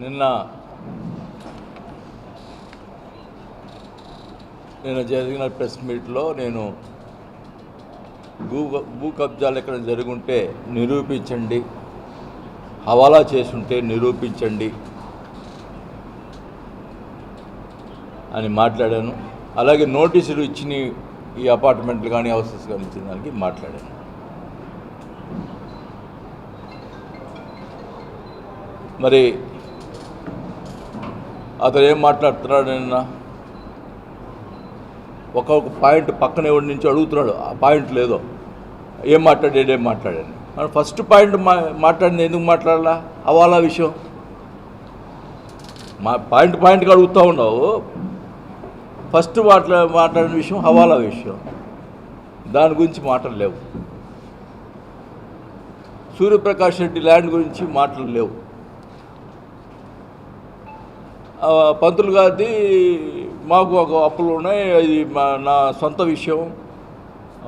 నిన్న నిన్న జరిగిన ప్రెస్ మీట్లో నేను భూ భూ కబ్జాలు ఎక్కడ జరుగుంటే నిరూపించండి. హవాలా చేసుంటే నిరూపించండి అని మాట్లాడాను. అలాగే నోటీసులు ఇచ్చిన ఈ అపార్ట్మెంట్లు కానీ హౌసెస్ కానీ ఇచ్చిన దానికి మాట్లాడాను. మరి అతను ఏం మాట్లాడుతున్నాడు నిన్న? ఒక్కొక్క పాయింట్ పక్కన ఎవరి నుంచి అడుగుతున్నాడు? ఆ పాయింట్ లేదో. ఏం మాట్లాడాడు? ఏం మాట్లాడాను మనం ఫస్ట్ పాయింట్ మా మాట్లాడింది ఎందుకు మాట్లాడాలా? అవాలా విషయం. మా పాయింట్ పాయింట్గా అడుగుతూ ఉన్నావు. ఫస్ట్ మాట్లా మాట్లాడిన విషయం హవాలా విషయం. దాని గురించి మాటలు లేవు. సూర్యప్రకాష్ రెడ్డి ల్యాండ్ గురించి మాటలు లేవు ఆ, పంతులు గారిది మాకు ఒక అప్పులు ఉన్నాయి. అది మా నా సొంత విషయం.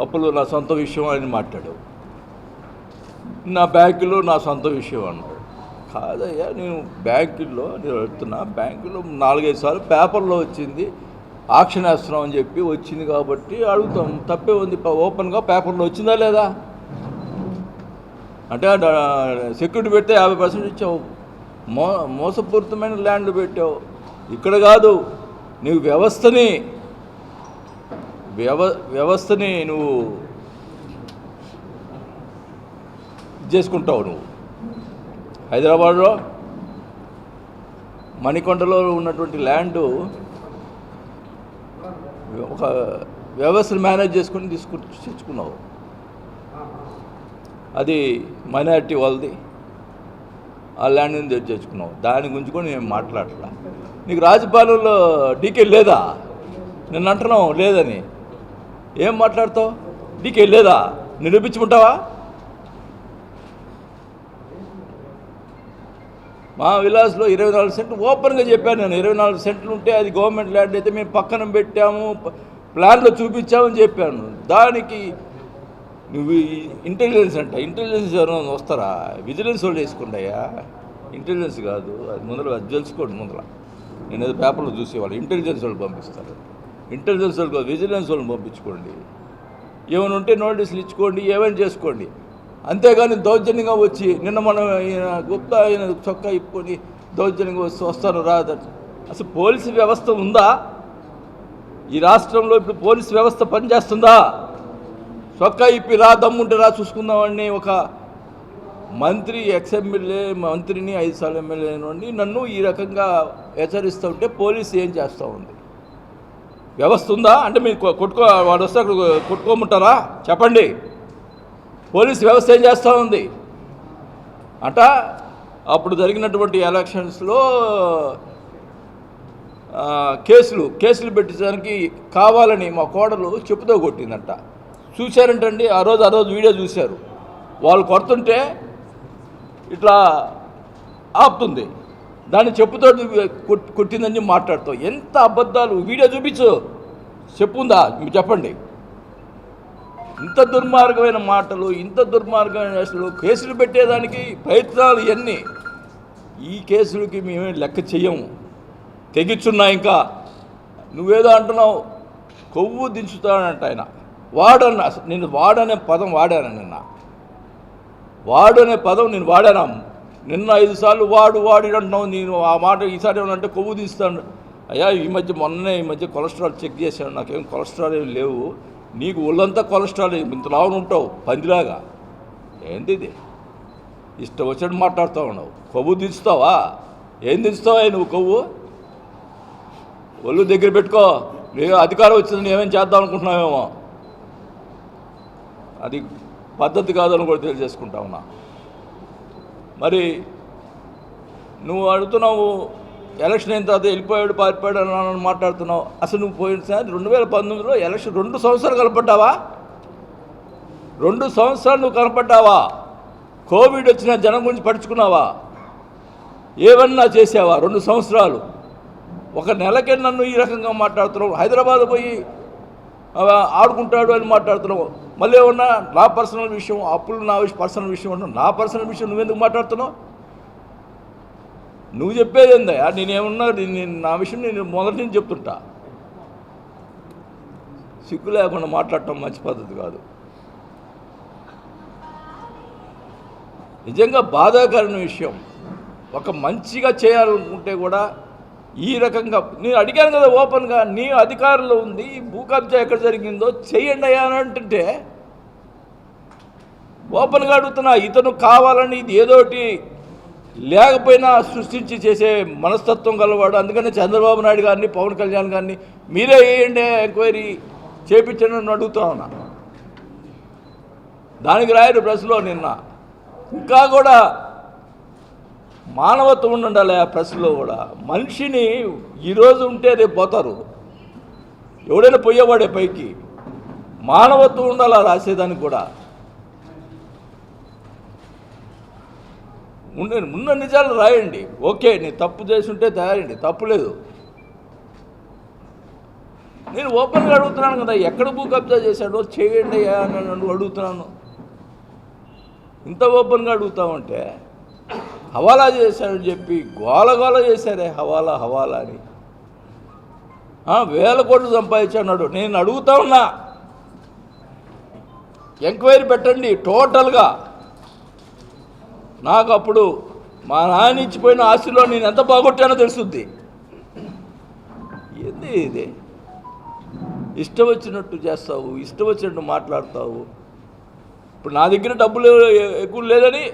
అప్పులు నా సొంత విషయం అని మాట్లాడావు. నా బ్యాంకులో నా సొంత విషయం అన్నాడు కాదయ్యా నేను బ్యాంకుల్లో నేను వెళ్తున్నా. బ్యాంకులో నాలుగైదు సార్లు పేపర్లో వచ్చింది. ఆక్షన్ వేస్తున్నాం అని చెప్పి వచ్చింది కాబట్టి అడుగుతాం. తప్పే ఉంది. ప- ఓపెన్గా పేపర్లో వచ్చిందా లేదా? అంటే సెక్యూరిటీ పెడితే యాభై పర్సెంట్ ఇచ్చావు. మో మోసపూరితమైన ల్యాండ్ పెట్టావు. ఇక్కడ కాదు నువ్వు వ్యవస్థని వ్యవ వ్యవస్థని నువ్వు చేసుకుంటావు నువ్వు. హైదరాబాద్లో మణికొండలో ఉన్నటువంటి ల్యాండ్ ఒక వ్యవస్థను మేనేజ్ చేసుకుని తీసుకు తెచ్చుకున్నావు. అది మైనారిటీ వాళ్ళది. ఆ ల్యాండ్ నుంచి తెచ్చుకున్నావు దాని గురించి కూడా నేను మాట్లాడలా నీకు రాజపాలెంలో డీకే లేదా? నిన్న అంటున్నావు లేదని. ఏం మాట్లాడతావు? డీకే లేదా? నిరూపించుకుంటావా మా విలాస్లో ఇరవై నాలుగు సెంట్లు ఓపెన్గా చెప్పాను నేను. ఇరవై నాలుగు సెంట్లు ఉంటే అది గవర్నమెంట్ ల్యాండ్ అయితే మేము పక్కన పెట్టాము ప్లాన్లో చూపించామని చెప్పాను. దానికి నువ్వు ఇంటెలిజెన్స్ అంట. ఇంటెలిజెన్స్ ఎవరైనా వస్తారా? విజిలెన్స్ వాళ్ళు వేసుకుంటాయా ఇంటెలిజెన్స్ కాదు. అది ముందర అది తెలుసుకోండి ముందర. నేను ఏదో పేపర్లో చూసేవాళ్ళు. ఇంటెలిజెన్స్ వాళ్ళు పంపిస్తారు. ఇంటెలిజెన్స్ వాళ్ళు కాదు విజిలెన్స్ వాళ్ళని పంపించుకోండి. ఏమైనా ఉంటే నోటీసులు ఇచ్చుకోండి ఏమైనా చేసుకోండి. అంతేగాని దౌర్జన్యంగా వచ్చి నిన్న మనం ఈయన గుప్తా ఆయన చొక్కా ఇప్పుకొని దౌర్జన్యంగా వచ్చి వస్తాను రాదు అసలు పోలీసు వ్యవస్థ ఉందా? ఈ రాష్ట్రంలో ఇప్పుడు పోలీసు వ్యవస్థ పనిచేస్తుందా? చొక్కా ఇప్పి రా దమ్ముంటే రా చూసుకుందామని ఒక మంత్రి ఎక్స్ఎమ్మెల్యే మంత్రిని ఐదు సార్లు ఎమ్మెల్యే నుండి నన్ను ఈ రకంగా హెచ్చరిస్తూ ఉంటే పోలీసు ఏం చేస్తూ ఉంది? వ్యవస్థ ఉందా? అంటే మీరు కొట్టుకో వాడు వస్తే అక్కడ కొట్టుకోమంటారా? చెప్పండి. పోలీస్ వ్యవస్థ ఏం చేస్తూ ఉంది? అంట అప్పుడు జరిగినటువంటి ఎలక్షన్స్లో కేసులు కేసులు పెట్టించడానికి కావాలని మా కోడలు చెప్పుతో కొట్టిందంట. చూశారంటండి ఆ రోజు ఆ రోజు వీడియో చూశారు. వాళ్ళు కొడుతుంటే ఇట్లా ఆపుతుంది. దాన్ని చెప్పుతో కొట్టిందని మాట్లాడుతావు. ఎంత అబద్ధాలు. వీడియో చూపించు. చెప్పుందా? మీరు చెప్పండి. ఇంత దుర్మార్గమైన మాటలు ఇంత దుర్మార్గమైన అసలు కేసులు పెట్టేదానికి ప్రయత్నాలు ఇవన్నీ ఈ కేసులకి మేమే లెక్క చెయ్యము తెగించున్నా ఇంకా. నువ్వేదో అంటున్నావు. కొవ్వు దించుతానంట ఆయన. వాడన్న అసలు నేను వాడనే పదం వాడాను నిన్న. వాడనే పదం నేను వాడాను. నిన్న ఐదు సార్లు వాడు వాడి అంటున్నావు. నేను ఆ మాట ఈసారి ఏమన్నా అంటే కొవ్వు తీస్తాను. అయ్యా ఈ మధ్య మొన్ననే ఈ మధ్య కొలెస్ట్రాల్ చెక్ చేశాను. నాకేం కొలెస్ట్రాల్ ఏం లేవు. నీకు ఒళ్ళంతా కొలెస్ట్రాల్ ఇంత లావును ఉంటావు పందిలాగా. ఏంది ఇది? ఇష్టం వచ్చినట్టు మాట్లాడుతూ ఉన్నావు. కొవ్వు దించుతావా? ఏం దించుతావా నువ్వు కొవ్వు? ఒళ్ళు దగ్గర పెట్టుకో. నీకు అధికారం వచ్చిందని ఏమేం చేద్దాం అనుకుంటున్నావేమో? అది పద్ధతి కాదని కూడా తెలియజేసుకుంటా ఉన్నా. మరి నువ్వు అడుగుతున్నావు ఎలక్షన్ అయిన తర్వాత వెళ్ళిపోయాడు పారిపోయాడు అని మాట్లాడుతున్నావు. అసలు నువ్వు పోయినసారి రెండు వేల పంతొమ్మిదిలో ఎలక్షన్ రెండు సంవత్సరాలు కనపడ్డావా? రెండు సంవత్సరాలు నువ్వు కనపడ్డావా? కోవిడ్ వచ్చిన జనం గురించి పడుచుకున్నావా ఏమన్నా చేసావా రెండు సంవత్సరాలు? ఒక నెలకే నన్ను ఈ రకంగా మాట్లాడుతున్నావు? హైదరాబాద్ పోయి ఆడుకుంటాడు అని మాట్లాడుతున్నావు. మళ్ళీ ఏమన్నా నా పర్సనల్ విషయం అప్పులు నా విషయం పర్సనల్ విషయం అంటున్నావు నా పర్సనల్ విషయం నువ్వెందుకు మాట్లాడుతున్నావు? నువ్వు చెప్పేది ఏందయ్యా నేనేమన్నా నేను నా విషయం నేను మొదటి నుంచి చెప్తుంటా. సిగ్గు లేకుండా మాట్లాడటం మంచి పద్ధతి కాదు. నిజంగా బాధాకరమైన విషయం. ఒక మంచిగా చేయాలనుకుంటే కూడా ఈ రకంగా నేను అడిగాను కదా ఓపెన్గా నీ అధికారంలో ఉంది ఈ భూ కబ్జా ఎక్కడ జరిగిందో చేయండి అయ్యా అని అంటుంటే ఓపెన్గా అడుగుతున్నా ఇతను కావాలని ఇది ఏదోటి లేకపోయినా సృష్టించి చేసే మనస్తత్వం గలవాడు. అందుకనే చంద్రబాబు నాయుడు గారిని పవన్ కళ్యాణ్ గారిని మీరే వేయండి ఎంక్వైరీ చేపించండి అడుగుతా ఉన్నా. దానికి రాయరు ప్రెస్లో నిన్న. ఇంకా కూడా మానవత్వం ఉండాలి ఆ ప్రెస్లో కూడా. మనిషిని ఈరోజు ఉంటే రేపు పోతారు. ఎవడైనా పోయేవాడే పైకి. మానవత్వం ఉండాలి రాసేదానికి కూడా. ఉన్న ఉన్న నిజాలు రాయండి. ఓకే నేను తప్పు చేసుంటే తయారండి. తప్పు లేదు. నేను ఓపెన్గా అడుగుతున్నాను కదా ఎక్కడ భూ కబ్జా చేశాడో చేయండి అని అడుగుతున్నాను. ఇంత ఓపెన్గా అడుగుతామంటే హవాలా చేశాడని చెప్పి గోల గోల చేశారే హవాలా హవాలా అని. వేల కోట్లు సంపాదించాడు. నేను అడుగుతా ఉన్నా. ఎంక్వైరీ పెట్టండి టోటల్గా. నాకు అప్పుడు మా నాన్న ఇచ్చిపోయిన ఆస్తిలో నేను ఎంత బాగొట్టానో తెలుస్తుంది ఏంది ఇది? ఇష్టం వచ్చినట్టు చేస్తావు ఇష్టం వచ్చినట్టు మాట్లాడతావు. ఇప్పుడు నా దగ్గర డబ్బులు ఎక్కువ లేదని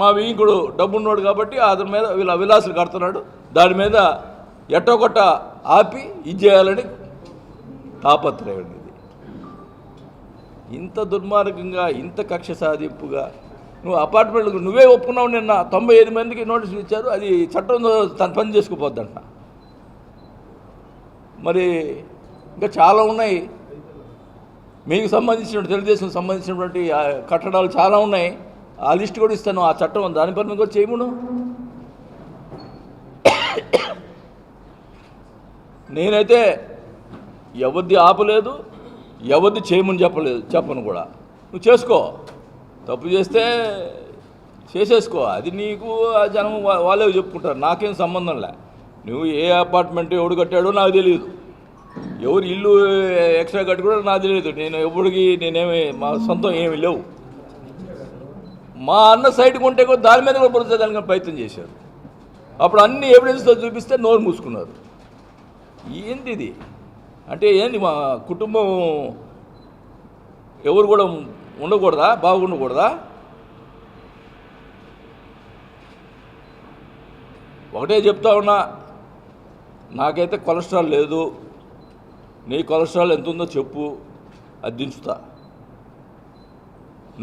మా వీంకుడు డబ్బు ఉన్నాడు కాబట్టి అతని మీద వీళ్ళ విలాసులు కడుతున్నాడు. దాని మీద ఎట్టొకట ఆపి ఇది చేయాలని తాపత్రయం ఇది. ఇంత దుర్మార్గంగా ఇంత కక్ష సాధింపుగా నువ్వు అపార్ట్మెంట్లకు నువ్వే ఒప్పుకున్నావు నిన్న తొంభై ఐదు మందికి నోటీసులు ఇచ్చారు అది చట్టం తన పని చేసుకుపోద్దంట. మరి ఇంకా చాలా ఉన్నాయి. మీకు సంబంధించిన తెలుగుదేశం సంబంధించినటువంటి ఆ కట్టడాలు చాలా ఉన్నాయి. ఆ లిస్ట్ కూడా ఇస్తాను ఆ చట్టం దాని పని కూడా చేయమును. నేనైతే ఎవరిది ఆపలేదు ఎవరిది చేయమని చెప్పలేదు చెప్పను కూడా. నువ్వు చేసుకో. తప్పు చేస్తే చేసేసుకో. అది నీకు ఆ జనం వాళ్ళే చెప్పుకుంటారు. నాకేం సంబంధం లే. నువ్వు ఏ అపార్ట్మెంట్ ఎవడు కట్టాడో నాకు తెలియదు ఎవరు ఇల్లు ఎక్స్ట్రా కట్టుకోవడం నాకు తెలియదు నేను ఎవరికి నేనేమి మా సొంతం ఏమి లేవు. మా అన్న సైడ్ కొంటే కూడా దాని మీద కూడా పొందడానికి ప్రయత్నం చేశారు. అప్పుడు అన్ని ఎవిడెన్స్తో చూపిస్తే నోరు మూసుకున్నారు. ఏంది ఇది? అంటే ఏంది మా కుటుంబం? ఎవరు కూడా ఉండకూడదా? బాగుండకూడదా? ఒకటే చెప్తా ఉన్నా నాకైతే కొలెస్ట్రాల్ లేదు. నీ కొలెస్ట్రాల్ ఎంత ఉందో చెప్పు అది దించుతా.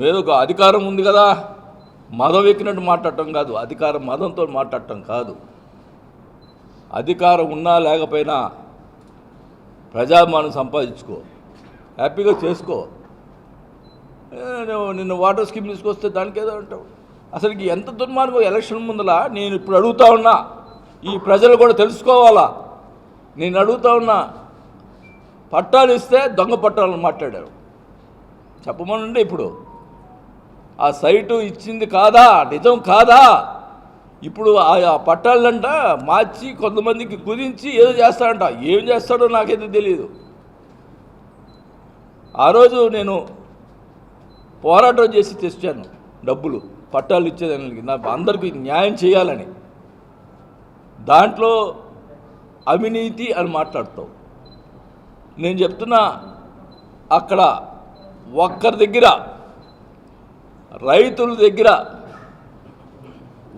నేను ఒక అధికారం ఉంది కదా మదం ఎక్కినట్టు మాట్లాడటం కాదు అధికారం మదంతో మాట్లాడటం కాదు. అధికారం ఉన్నా లేకపోయినా ప్రజామానం సంపాదించుకో. హ్యాపీగా చేసుకో. నిన్న వాటర్ స్కీమ్ తీసుకొస్తే దానికి ఏదో అంటావు. అసలుకి ఎంత దుర్మార్గం ఎలక్షన్ ముందల నేను ఇప్పుడు అడుగుతా ఉన్నా. ఈ ప్రజలు కూడా తెలుసుకోవాలా? నేను అడుగుతా ఉన్నా. పట్టాలు ఇస్తే దొంగ పట్టాలని మాట్లాడారు. చెప్పమనండి ఇప్పుడు. ఆ సైటు ఇచ్చింది కాదా? నిజం కాదా? ఇప్పుడు ఆ ఆ పట్టాలంట మార్చి కొంతమందికి కుదించి ఏదో చేస్తాడంట. ఏం చేస్తాడో నాకైతే తెలియదు ఆ రోజు నేను పోరాటం చేసి తెచ్చాను డబ్బులు పట్టాలు ఇచ్చేదానికి. నాకు అందరికీ న్యాయం చేయాలని. దాంట్లో అవినీతి అని మాట్లాడతావు. నేను చెప్తున్నా అక్కడ ఒక్కరి దగ్గర రైతుల దగ్గర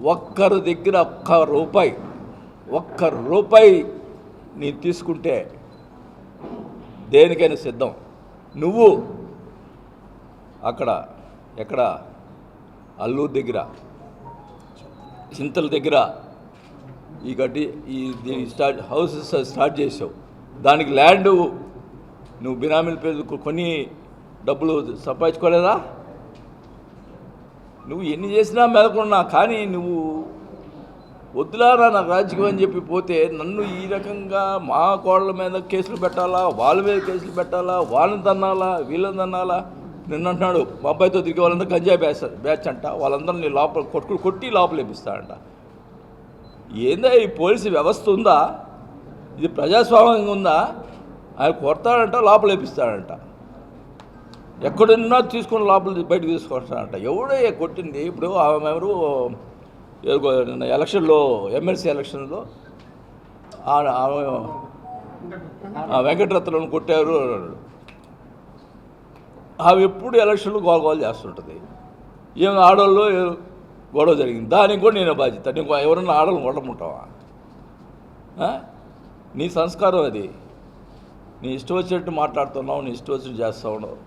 ఒక్కరి దగ్గర ఒక్క రూపాయి ఒక్క రూపాయి నేను తీసుకుంటే దేనికైనా సిద్ధం. నువ్వు అక్కడ ఎక్కడ? అల్లూరు దగ్గర. చింతల దగ్గర. ఈ కట్టి ఈ దీని స్టార్ట్ హౌసెస్ స్టార్ట్ చేసావు దానికి ల్యాండ్ నువ్వు బినామీల పేరు కొన్ని డబ్బులు సంపాదించుకోలేదా? నువ్వు ఎన్ని చేసినా మెదకున్నా కానీ నువ్వు వద్దులారా నాకు రాజకీయం అని చెప్పి పోతే నన్ను ఈ రకంగా మా కోళ్ళ మీద కేసులు పెట్టాలా? వాళ్ళ మీద కేసులు పెట్టాలా? వాళ్ళని తన్నాలా? వీళ్ళని తన్నాలా? నిన్న అంటున్నాడు మా అబ్బాయితో తిరిగి వాళ్ళందరూ గంజాయి బ్యాచ్ బ్యాచ్ అంట వాళ్ళందరినీ లోపల కొట్టుకుని కొట్టి లోపల వేపిస్తాడంట ఏందా ఈ పోలీసు వ్యవస్థ ఉందా? ఇది ప్రజాస్వామ్యంగా ఉందా? ఆయన కొడతాడంట లోపలేపిస్తాడంట ఎక్కడున్నా తీసుకుని లోపల బయటకు తీసుకొస్తాడంట. ఎవడే కొట్టింది? ఇప్పుడు ఆమె ఎవరు? ఎలక్షన్లో ఎమ్మెల్సీ ఎలక్షన్లో ఆమె ఆ వెంకటరత్నం కొట్టారు అన్నాడు. ఆమె ఎప్పుడు ఎలక్షన్లు గోల్గోలు చేస్తుంటుంది. ఏం ఆడవాళ్ళు గొడవ జరిగింది. దానికి కూడా నేను బాధ్యత. నీకు ఎవరన్నా ఆడలు కొట్టముంటావా నీ సంస్కారం అది. నీ ఇష్టం వచ్చినట్టు మాట్లాడుతున్నావు నీ ఇష్టం వచ్చినట్టు చేస్తూ ఉండవు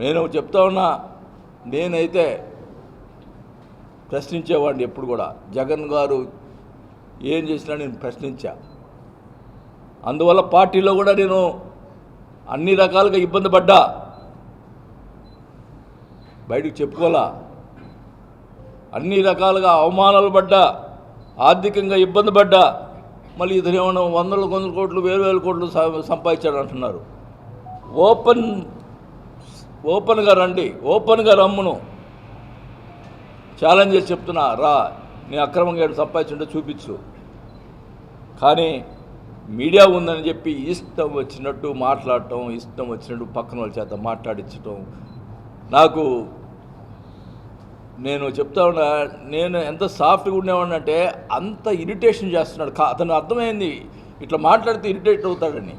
నేను చెప్తా ఉన్నా నేనైతే ప్రశ్నించేవాడిని ఎప్పుడు కూడా. జగన్ గారు ఏం చేసినా నేను ప్రశ్నించా. అందువల్ల పార్టీలో కూడా నేను అన్ని రకాలుగా ఇబ్బంది పడ్డా. బయటకు చెప్పుకోలా అన్ని రకాలుగా అవమానాలు పడ్డా ఆర్థికంగా ఇబ్బంది పడ్డా. మళ్ళీ ఇతను ఏమన్నా వందల వందల కోట్లు వేలు వేల కోట్లు సంపాదించాడు అంటున్నారు. ఓపెన్ ఓపెన్గా రండి ఓపెన్గా రమ్మును. ఛాలెంజ్ చేసి చెప్తున్నా రా నీ అక్రమంగా సంపాదించుంటే చూపించు. కానీ మీడియా ఉందని చెప్పి ఇష్టం వచ్చినట్టు మాట్లాడటం ఇష్టం వచ్చినట్టు పక్కన వాళ్ళ చేత మాట్లాడించటం. నాకు నేను చెప్తా ఉన్నా నేను ఎంత సాఫ్ట్గా ఉండేవాడిని అంటే అంత ఇరిటేషన్ చేస్తున్నాడు. కా అతను అర్థమైంది. ఇట్లా మాట్లాడితే ఇరిటేట్ అవుతాడని.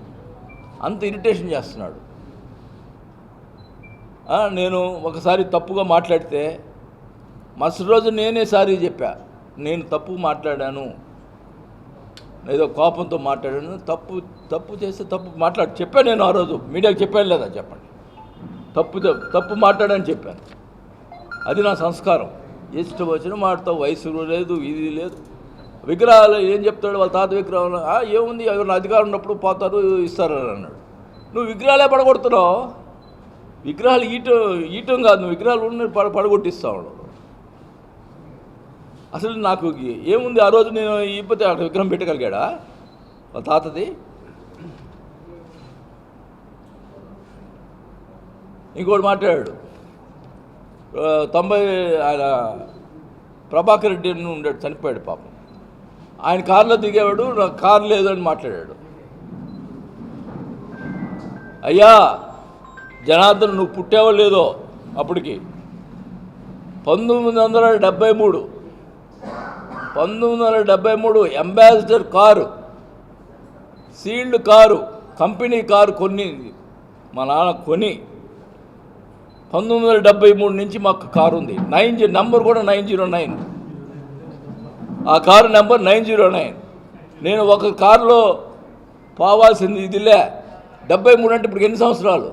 అంత ఇరిటేషన్ చేస్తున్నాడు. నేను ఒకసారి తప్పుగా మాట్లాడితే మరుసటి రోజు నేనే సారీ చెప్పా. నేను తప్పు మాట్లాడాను. ఏదో కోపంతో మాట్లాడాను. తప్పు తప్పు చేస్తే తప్పు మాట్లాడు. చెప్పాను నేను ఆ రోజు. మీడియాకి చెప్పాను లేదా చెప్పండి. తప్పు తప్పు మాట్లాడని చెప్పాను. అది నా సంస్కారం. ఇష్టం వచ్చిన మాట్లాడతావు వయసు లేదు ఇది లేదు. విగ్రహాలు ఏం చెప్తాడు? వాళ్ళ తాత విగ్రహం. ఏముంది? ఎవరైనా అధికారం ఉన్నప్పుడు పోతారు ఇస్తారు అన్నాడు. నువ్వు విగ్రహాలే పడగొడుతున్నావు. విగ్రహాలు ఈట ఈటం కాదు. నువ్వు విగ్రహాలు ఉన్న పడ పడగొట్టిస్తావు. అసలు నాకు ఏముంది ఆ రోజు నేను ఇప్పటి అక్కడ విగ్రహం పెట్టగలిగాడా? వాళ్ళ తాతది? ఇంకోటి మాట్లాడాడు. తొంభై ఆయన ప్రభాకర్ రెడ్డి ఉండాడు చనిపోయాడు పాపం. ఆయన కారులో దిగేవాడు నాకు కారు లేదని మాట్లాడాడు. అయ్యా జనార్దన్ నువ్వు పుట్టావో లేదో అప్పటికి. పంతొమ్మిది వందల డెబ్బై మూడు పంతొమ్మిది వందల డెబ్బై మూడు ambassador car sealed car company car కొన్ని మా నాన్న కొని పంతొమ్మిది వందల డెబ్బై మూడు నుంచి మాకు కారు ఉంది. నైన్ జీ నెంబర్ కూడా నైన్ జీరో నైన్. ఆ car number nine zero nine. నేను ఒక కారులో పోవాల్సింది ఇదిలే. డెబ్బై మూడు అంటే ఇప్పుడు ఎన్ని సంవత్సరాలు?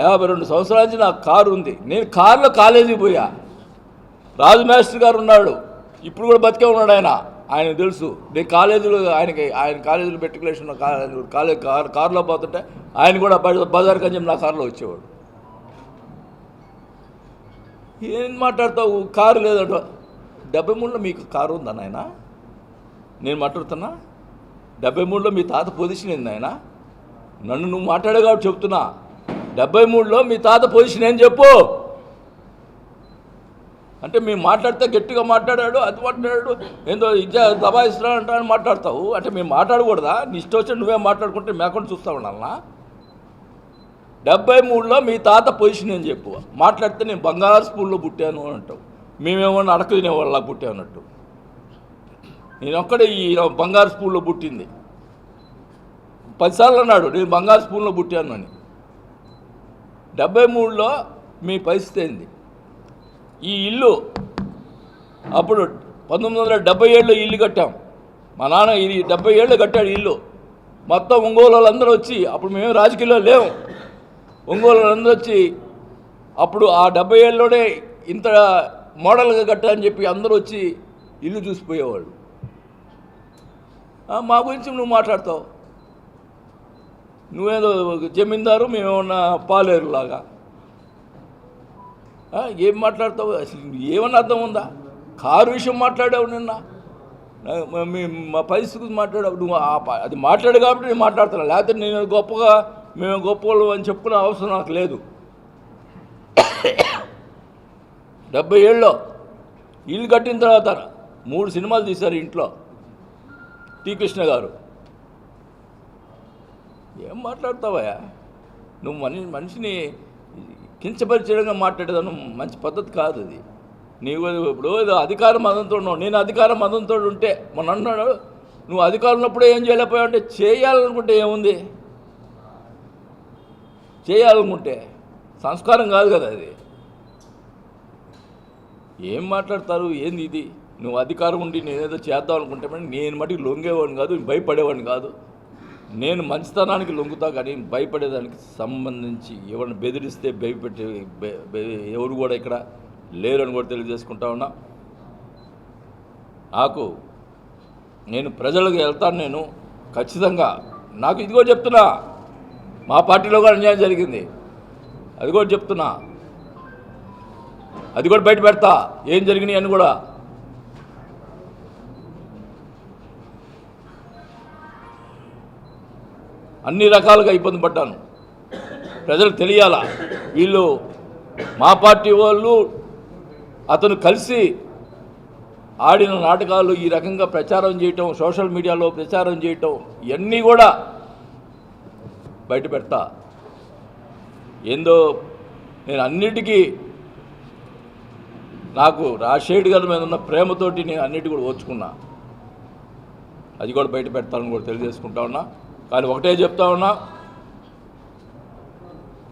యాభై రెండు సంవత్సరాల నుంచి నాకు కారు ఉంది. నేను కారులో కాలేజీకి పోయా. రాజు మాస్టర్ గారు ఉన్నాడు. ఇప్పుడు కూడా బతికే ఉన్నాడు ఆయన. ఆయన తెలుసు. నేను కాలేజీలో ఆయనకి ఆయన కాలేజీలో మెట్రికులేషన్ కాలేజ్ కార్ కారులో పోతుంటే ఆయన కూడా బజ- బజార్ కంచెం నా కారులో వచ్చేవాడు. ఏం మాట్లాడతావు? కారు లేదంట డెబ్బై మూడులో మీకు కారు ఉందా నాయన? నేను మాట్లాడుతున్నా? డెబ్బై మూడులో మీ తాత పొజిషన్ ఏంది ఆయన నన్ను నువ్వు మాట్లాడే కాబట్టి చెప్తున్నా. డెబ్బై మూడులో మీ తాత పొజిషన్ ఏం చెప్పు. అంటే మేము మాట్లాడితే గట్టిగా మాట్లాడాడు అది మాట్లాడాడు ఏందో ఇచ్చా దబాయిస్తున్నాడు అంటా అని మాట్లాడతావు. అంటే మేము మాట్లాడకూడదా? నీ ఇష్టం వచ్చి నువ్వే మాట్లాడుకుంటే మేకుండా చూస్తా ఉండాలనా? డెబ్బై మూడులో మీ తాత పొజిషన్ ఏం చెప్పు? మాట్లాడితే నేను బంగారు స్కూల్లో పుట్టాను అని అంటావు. మేమేమన్నా అడక తినేవాళ్ళ పుట్టామన్నట్టు నేను ఒక్కడే ఈ బంగారు స్కూల్లో పుట్టింది. పదిసార్లు అన్నాడు నేను బంగారు స్కూల్లో పుట్టాను అని. డెబ్బై మూడులో మీ పరిస్థితి ఏంది? ఈ ఇల్లు. అప్పుడు పంతొమ్మిది వందల డెబ్బై ఏళ్ళు ఇల్లు కట్టాం. మా నాన్న ఇది డెబ్బై ఏళ్ళు కట్టాడు ఇల్లు. మొత్తం ఒంగోలు వాళ్ళందరూ వచ్చి అప్పుడు మేము రాజకీయాల్లో లేము. ఒంగోలు వాళ్ళందరూ వచ్చి అప్పుడు ఆ డెబ్బై ఏళ్ళలోనే ఇంత మోడల్గా కట్టాలని చెప్పి అందరూ వచ్చి ఇల్లు చూసిపోయేవాళ్ళు. మా గురించి నువ్వు మాట్లాడతావు. నువ్వేదో జమీందారు మేమేమన్నా పాలేరులాగా. ఏం మాట్లాడతావు? అసలు ఏమన్నా అర్థం ఉందా? కారు విషయం మాట్లాడావు నిన్న. మా- మీ మా పరిస్థితి మాట్లాడావు. నువ్వు ఆ అది మాట్లాడు కాబట్టి నేను మాట్లాడుతున్నా లేకపోతే నేను గొప్పగా మేము గొప్పవాళ్ళు అని చెప్పుకునే అవసరం నాకు లేదు. డెబ్బై ఏళ్ళలో ఇల్లు కట్టిన తర్వాత మూడు సినిమాలు తీశారు ఇంట్లో. టీ కృష్ణ గారు. ఏం మాట్లాడతావయ్యా? నువ్వు మనిషి మనిషిని కించపరిచడంగా మాట్లాడేదాను మంచి పద్ధతి కాదు అది. నీవు ఇప్పుడు ఏదో అధికార మదంతో ఉన్నావు. నేను అధికార మదంతో ఉంటే మొన్న అన్నాడు నువ్వు అధికారం ఉన్నప్పుడే ఏం చేయలేకపోయావు అంటే చేయాలనుకుంటే ఏముంది? చేయాలనుకుంటే సంస్కారం కాదు కదా అది. ఏం మాట్లాడతారు? ఏంది ఇది? నువ్వు అధికారం ఉండి నేనేదో చేద్దాం అనుకుంటే నేను మటుకు లొంగేవాడిని కాదు భయపడేవాడిని కాదు. నేను మంచితనానికి లొంగుతా కానీ భయపడేదానికి సంబంధించి ఎవరిని బెదిరిస్తే భయపెట్టే ఎవరు కూడా ఇక్కడ లేరని కూడా తెలియజేసుకుంటా ఉన్నా. నాకు నేను ప్రజలకు వెళ్తాను నేను ఖచ్చితంగా. నాకు ఇదిగో చెప్తున్నా మా పార్టీలో కూడా అన్యాయం జరిగింది. అది కూడా చెప్తున్నా. అది కూడా బయట పెడతా. ఏం జరిగినాయి అని కూడా అన్ని రకాలుగా ఇబ్బంది పడ్డాను. ప్రజలకు తెలియాలా? వీళ్ళు మా పార్టీ వాళ్ళు అతను కలిసి ఆడిన నాటకాలు ఈ రకంగా ప్రచారం చేయటం సోషల్ మీడియాలో ప్రచారం చేయటం ఇవన్నీ కూడా బయట పెడతా ఏందో నేను అన్నిటికీ నాకు రాజశేఖర్ గారి మీద ఉన్న ప్రేమతోటి నేను అన్నిటి కూడా ఓచుకున్నా అది కూడా బయట పెడతానని కూడా తెలియజేసుకుంటా ఉన్నా. కానీ ఒకటే చెప్తా ఉన్నా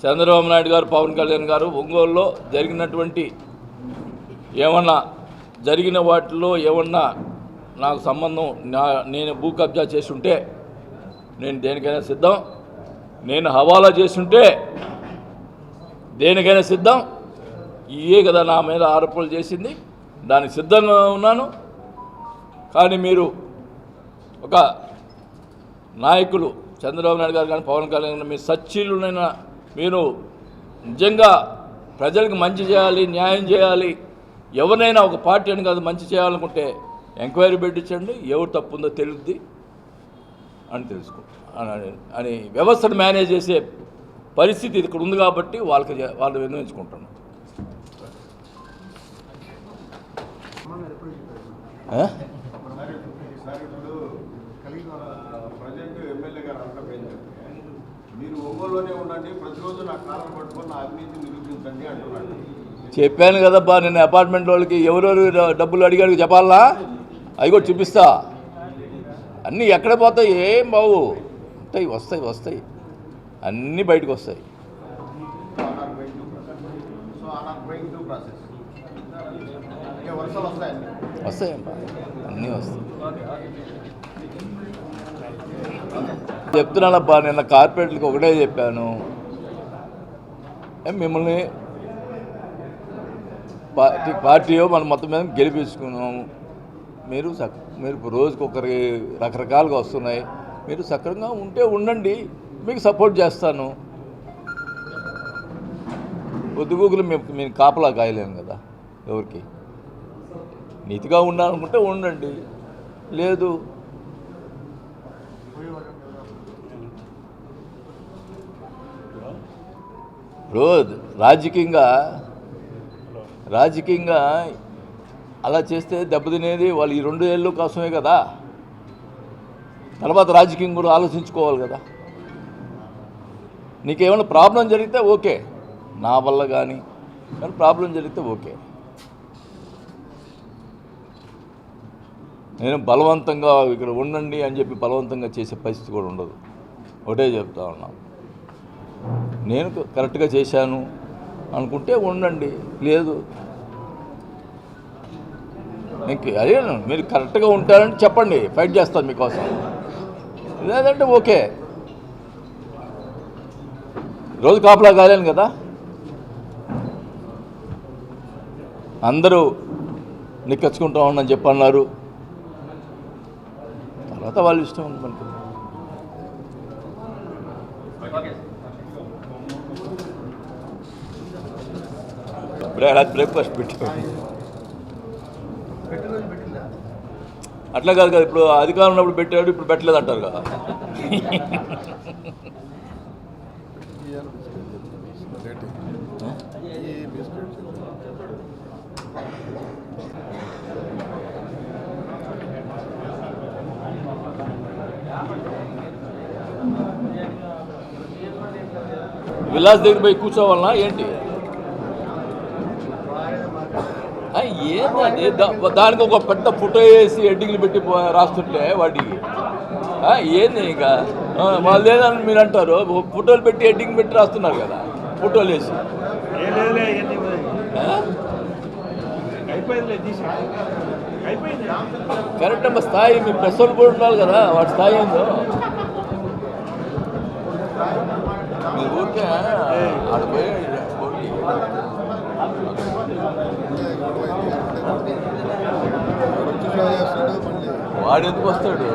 చంద్రబాబు నాయుడు గారు పవన్ కళ్యాణ్ గారు ఒంగోలులో జరిగినటువంటి ఏమన్నా జరిగిన వాటిలో ఏమన్నా నాకు సంబంధం నా నేను భూ కబ్జా చేస్తుంటే నేను దేనికైనా సిద్ధం? నేను హవాలా చేస్తుంటే దేనికైనా సిద్ధం? ఇయే కదా నా మీద ఆరోపణలు చేసింది. దానికి సిద్ధంగా ఉన్నాను. కానీ మీరు ఒక నాయకులు చంద్రబాబు నాయుడు గారు కానీ పవన్ కళ్యాణ్ గారు మీరు సచ్చీలునైనా మీరు నిజంగా ప్రజలకు మంచి చేయాలి న్యాయం చేయాలి. ఎవరినైనా ఒక పార్టీ అని కాదు మంచి చేయాలనుకుంటే ఎంక్వైరీ పెట్టించండి ఎవరు తప్పు ఉందో తెలుద్ది అని తెలుసుకో అని- వ్యవస్థను మేనేజ్ చేసే పరిస్థితి ఇక్కడ ఉంది కాబట్టి వాళ్ళకి వాళ్ళు ఇప్పుడు ప్రజెంట్ ఎమ్మెల్యే గారు అనడం మీరు ఒంగోలులోనే ఉండండి ప్రతిరోజు నా కాలం పట్టుకొని అవినీతి నిరూపించండి అంటున్నాడు. చెప్పాను కదబ్బా నేను అపార్ట్మెంట్ వాళ్ళకి ఎవరెవరు డబ్బులు అడిగాడు చెప్పాలా? అవి కూడా చూపిస్తా. అన్నీ ఎక్కడ పోతాయి? ఏం బావు వస్తాయి వస్తాయి వస్తాయి. అన్నీ బయటకు వస్తాయి. So are going to so are going to process ఇంకా వర్షాలు వస్తాయండి వస్తాయమ్మా అన్నీ వస్తాయి చెప్తున్నానబ్బా నిన్న కార్పొరేట్లకి ఒకటే చెప్పాను. మిమ్మల్ని పార్టీ పార్టీయో మనం మొత్తం మీద గెలిపించుకున్నాం. మీరు సక్ మీరు రోజుకి ఒకరి రకరకాలుగా వస్తున్నాయి. మీరు సక్రమంగా ఉంటే ఉండండి మీకు సపోర్ట్ చేస్తాను. పొద్దుగూకులు మేము మేము కాపలా కాయలేము కదా ఎవరికి? నీతిగా ఉండాలనుకుంటే ఉండండి. లేదు ఇప్పుడు రాజకీయంగా రాజకీయంగా అలా చేస్తే దెబ్బతినేది వాళ్ళు ఈ రెండు ఏళ్ళు కోసమే కదా. తర్వాత రాజకీయం కూడా ఆలోచించుకోవాలి కదా. నీకేమైనా ప్రాబ్లం జరిగితే ఓకే. నా వల్ల కానీ కానీ ప్రాబ్లం జరిగితే ఓకే. నేను బలవంతంగా ఇక్కడ ఉండండి అని చెప్పి బలవంతంగా చేసే పరిస్థితి కూడా ఉండదు. ఒకటే చెప్తా ఉన్నాను. నేను కరెక్ట్గా చేశాను అనుకుంటే ఉండండి. లేదు. మీకు అదే మీరు కరెక్ట్గా ఉంటారని చెప్పండి. ఫైట్ చేస్తాను మీకోసం. లేదంటే ఓకే. రోజు కాపలా కాలేను కదా. అందరూ నిక్కచ్చుకుంటా ఉండని చెప్పి అన్నారు తర్వాత వాళ్ళు ఇష్టం ఉంది బ్రేక్ఫాస్ట్ పెట్టాం. అట్లా కాదు కదా ఇప్పుడు అధికారం ఉన్నప్పుడు పెట్టాడు ఇప్పుడు పెట్టలేదు అంటారు కదా. విలాస్ దగ్గర పోయి కూర్చోవాలన్నా ఏంటి? దా- దానికి ఒక పెద్ద ఫోటో వేసి ఎడ్డింగ్లు పెట్టి రాస్తుంటే వాటికి. ఏంది ఇంకా? వాళ్ళు లేదని మీరు అంటారు? ఫోటోలు పెట్టి ఎడ్డింగ్ పెట్టి రాస్తున్నారు కదా ఫోటోలు వేసి? కరెక్ట్ అమ్మ స్థాయి మీ వాళ్ళు కూడా ఉండాలి కదా వాటి స్థాయి ఏందో. మీరు ఊరికే పోయి పోయి వచ్చి డ్రా చేస్తాడు మళ్ళీ వాడు ఎందుకు వస్తాడు?